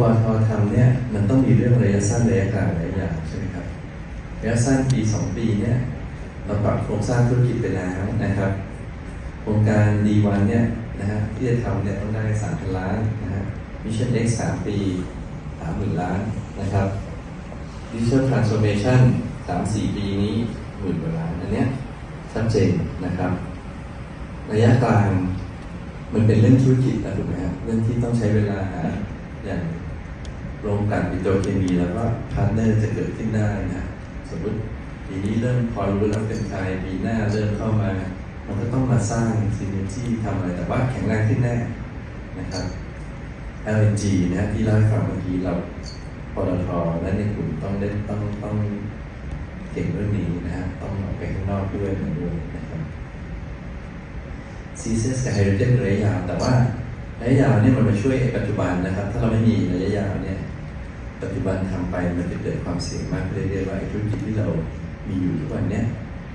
ปอททำเนี่ยมันต้องมีเรื่องระยะสั้นระยะกลางระยะยาวใช่ไหมครับระยะสั้นปีสองปีเนี่ยเราปรับโครงสร้างธุรกิจไปแล้วนะครับโครงการ D1 เนี่ยนะฮะที่จะทำเนี่ยต้องได้สามพันล้านนะฮะ Mission X สามปีสามหมื่นล้านนะครับ Digital Transformation สามสี่ปีนี้หมื่นกว่าล้านอันเนี้ยชัดเจนนะครับ ระยะกลางมันเป็นเรื่องธุรกิจนะถูกไหมครับเรื่องที่ต้องใช้เวลาหา อย่างโรงกลั่นปิโตรเคมีแล้วก็พาร์ทเนอร์จะเกิดขึ้นได้นะสมมติปีนี้เริ่มพอรู้แล้วเป็นใครปีหน้าเริ่มเข้ามา มันก็ต้องมาสร้างซีเนจี้ทำอะไรแต่ว่าแข็งแรงขึ้นแน่นะครับ LNG นะที่เล่าให้ฟังเมื่อกี้เราปตทและในกลุ่มต้องเล่นต้องต้องเก่งเรื่องนี้นะฮะต้องออกไปข้างนอกด้วยเหมือนด้วยนะครับซีเซสกับไฮโดรเจนระยะยาวแต่ว่า ระยะยาวเนี่ยมันมาช่วยปัจจุบันนะครับ ถ้าเราไม่มีระยะยาวเนี่ยปัจจุบันทำไปมันจะเกิดความเสี่ยงมากเรื่อยๆว่าธุรกิจที่เรามีอยู่ทุกวันเนี่ย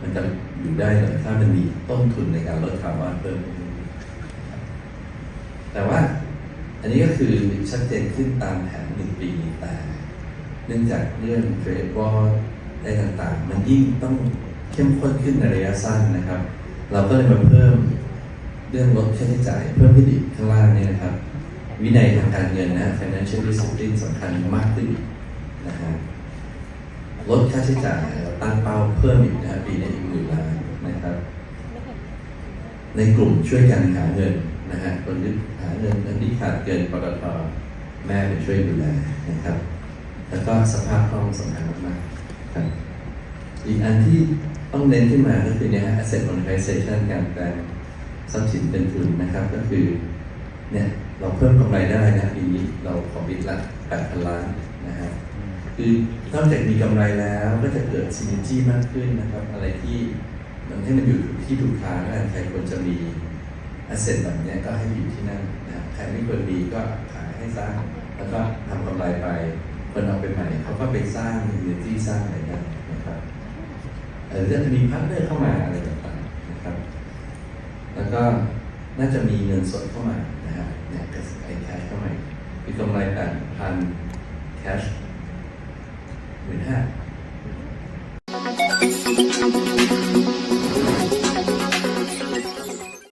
มันจะอยู่ได้เลยถ้ามันมีต้นทุนในการลดคาร์บอนเพิ่มแต่ว่าอันนี้ก็คือชัดเจนขึ้นตามแผนหนึ่งปีแต่เนื่องจากเรื่องเทรดวอลได้ต่างๆ มันยิ่งต้องเข้มข้นขึ้นในระยะสั้นนะครับ เราก็เลยมาเพิ่ม เรื่องลดค่าใช้จ่ายเพิ่มขึ้นอีกข้างล่างเนี่ยนะครับ วินัยทางการเงินนะ financial discipline สำคัญมากขึ้นนะฮะลดค่าใช้จ่ายตั้งเป้าเพิ่มอีกนะปีนี้อีกหมื่นล้านนะครับ ในกลุ่มช่วยกันหาเงินนะฮะคนที่หาเงินอันนี้ขาดเกินปตทแม่ไปช่วยดูแลนะครับ แล้วก็สภาพคล่องสำคัญมากๆครับอีกอันที่ต้องเน้นขึ้นมาก็คือเนี่ยฮะ asset monetization การแปลง ทรัพย์สินเป็นทุนนะครับ ก็คือเนี่ยเราเพิ่มกำไรได้นะปีนี้เราขอบิดละ8,000ล้านนะฮะคือนอกจากมีกำไรแล้วก็จะเกิด synergy มากขึ้นนะครับ อะไรที่มันให้มันอยู่ที่ถูกทางแล้วใครควรจะมี asset แบบเนี้ยก็ให้อยู่ที่นั่นนะใครไม่ควรมีก็ขายให้สร้าง แล้วก็ทำกำไรไปคนเอาไปใหม่เขาก็ไปสร้างมูลนิธิสร้างอะไรกันนะครับเออจะมีพาร์ทเนอร์เข้ามาอะไร แล้วก็น่าจะมีเงินสดเข้ามานะฮะเนี่ยไอแคชเข้ามามีกำไรแปดพันแคชหมื่นห้า